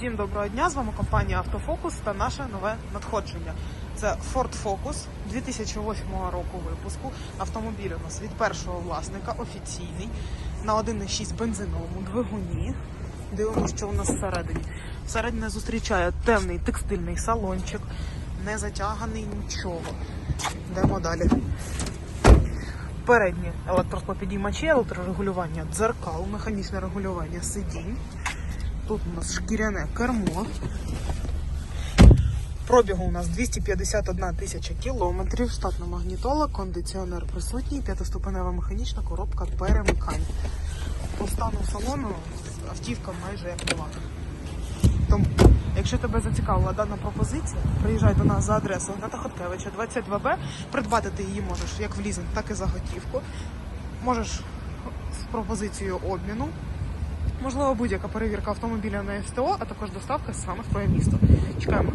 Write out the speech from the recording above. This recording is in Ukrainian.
Всім доброго дня! З вами компанія Автофокус та наше нове надходження. Це Ford Focus 2008 року випуску. Автомобіль у нас від першого власника офіційний на 1,6 бензиновому двигуні. Дивимося, що у нас всередині. Всередині зустрічає темний текстильний салончик, не затяганий нічого. Йдемо далі. Передні електросклопідіймачі, електрорегулювання дзеркал, механічне регулювання сидінь. Тут у нас шкіряне кермо. Пробігу у нас 251 тисяча кілометрів, штатна магнітола, кондиціонер присутній, п'ятиступенева механічна коробка перемикань. По стану салону автівка майже як нова. Тому, якщо тебе зацікавила дана пропозиція, приїжджай до нас за адресою Гната Хоткевича, 22Б. Придбати ти її можеш як в лізинг, так і за готівку. Можеш з пропозицією обміну. Можливо, будь-яка перевірка автомобіля на СТО, а також доставка саме в твоє місто. Чекаємо.